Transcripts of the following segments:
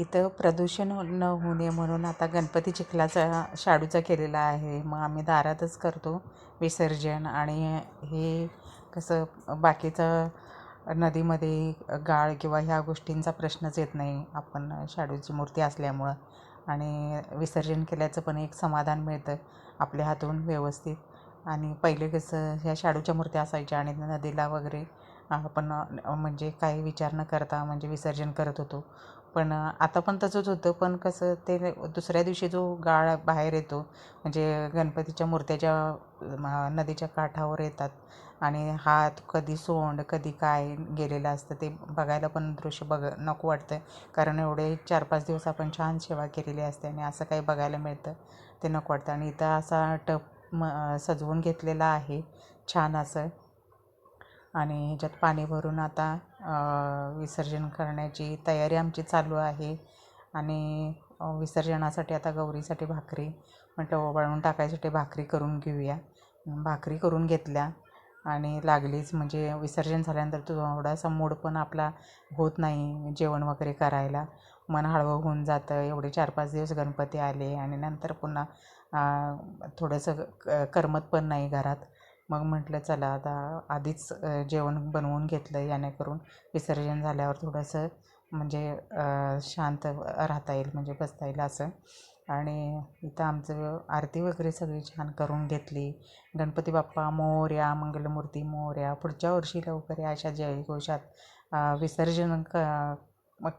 इथं प्रदूषण न होऊ नये म्हणून आता गणपती चिखलाचा शाडूचा केलेला आहे. मग आम्ही दारातच करतो विसर्जन आणि हे कसं बाकीचं नदीमध्ये गाळ किंवा ह्या गोष्टींचा प्रश्नच येत नाही. आपण शाडूची मूर्ती असल्यामुळं आणि विसर्जन केल्याचं पण एक समाधान मिळतं आपल्या हातून व्यवस्थित. आणि पहिले कसं ह्या शाडूच्या मूर्त्या असायच्या आणि नदीला वगैरे आपण म्हणजे काही विचार न करता म्हणजे विसर्जन करत होतो. पण आता पण तसंच होतं. पण कसं ते दुसऱ्या दिवशी जो गाळ बाहेर येतो म्हणजे गणपतीच्या मूर्त्या ज्या नदीच्या काठावर येतात. आणि हात कधी सोंड कधी काय गेलेलं असतं ते बघायला पण दृश्य बघ नको वाटतं. कारण एवढे चार पाच दिवस आपण छान सेवा केलेली असते आणि असं काही बघायला मिळतं ते नको वाटतं. आणि इथं असा टप म सजवून घेतलेला आहे छान असं. आणि ह्याच्यात पाणी भरून आता विसर्जन करण्याची तयारी आमची चालू आहे. आणि विसर्जनासाठी आता गौरीसाठी भाकरी म्हटलं ओवाळून टाकायसाठी भाकरी करून घेऊया. भाकरी करून घेतल्या आणि लागलीच. म्हणजे विसर्जन झाल्यानंतर थोडासा मूड पण आपला होत नाही जेवण वगैरे करायला. मन हळवं होऊन जातं. एवढे चार पाच दिवस गणपती आले आणि नंतर पुन्हा थोडंसं करमत पण नाही घरात. मग म्हटलं चला आता आधीच जेवण बनवून घेतलं याने विसर्जन झाल्यावर थोडंसं म्हणजे शांत राहता येईल म्हणजे बसता येईल असं. आणि इथं आमचं आरती वगैरे सगळी छान करून घेतली. गणपती बाप्पा मोहऱ्या मंगलमूर्ती मोहऱ्या पुढच्या वर्षी लवकर या अशा जयघोषात विसर्जन क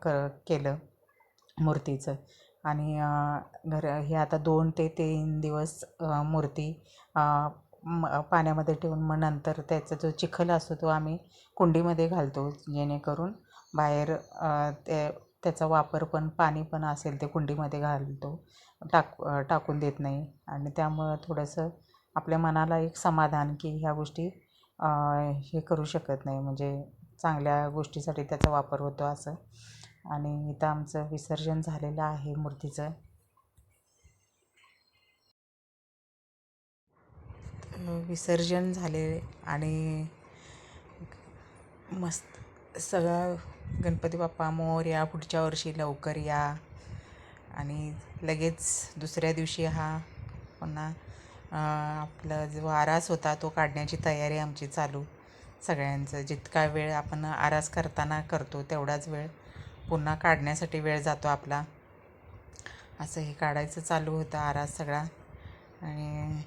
क केलं मूर्तीचं. आणि घर हे आता दोन ते तीन दिवस मूर्ती म पाण्यामध्ये ठेवून मग नंतर त्याचा जो चिखल असतो तो आम्ही कुंडीमध्ये घालतो जेणेकरून बाहेर ते त्याचा वापर पण पाणी पण असेल ते कुंडीमध्ये घालतो टाक टाकून देत नाही. आणि त्यामुळं थोडंसं आपल्या मनाला एक समाधान की ह्या गोष्टी हे करू शकत नाही. म्हणजे चांगल्या गोष्टीसाठी त्याचा वापर होतो असं. आणि इथं आमचं विसर्जन झालेलं आहे मूर्तीचं. विसर्जन झाले आणि मस्त सगळं गणपती बाप्पा मोरया पुढच्या वर्षी लवकर या. आणि लगेच दुसऱ्या दिवशी हा पुन्हा आपला जो आरास होता तो काढण्याची तयारी आमची चालू. सगळ्यांचं जितका वेळ आपण आरास करताना करतो तेवढाच वेळ पुन्हा काढण्यासाठी वेळ जातो आपला. असं हे काढायचं चालू होतं आरास सगळा. आणि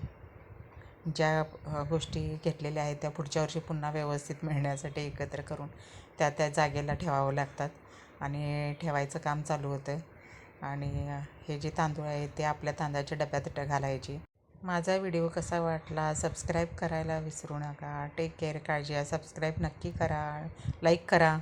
ज्या गोष्टी घेतलेल्या आहेत त्या पुढच्या वर्षी पुन्हा व्यवस्थित मिळण्यासाठी एकत्र करून त्या त्या जागेला ठेवावं लागतात आणि ठेवायचं काम चालू होतं. आणि हे जे तांदूळ आहेत ते आपल्या तांदळाच्या डब्यात घालायचे. माझा व्हिडिओ कसा वाटला सबस्क्राईब करायला विसरू नका. टेक केअर काळजी सबस्क्राईब नक्की करा. लाईक करा.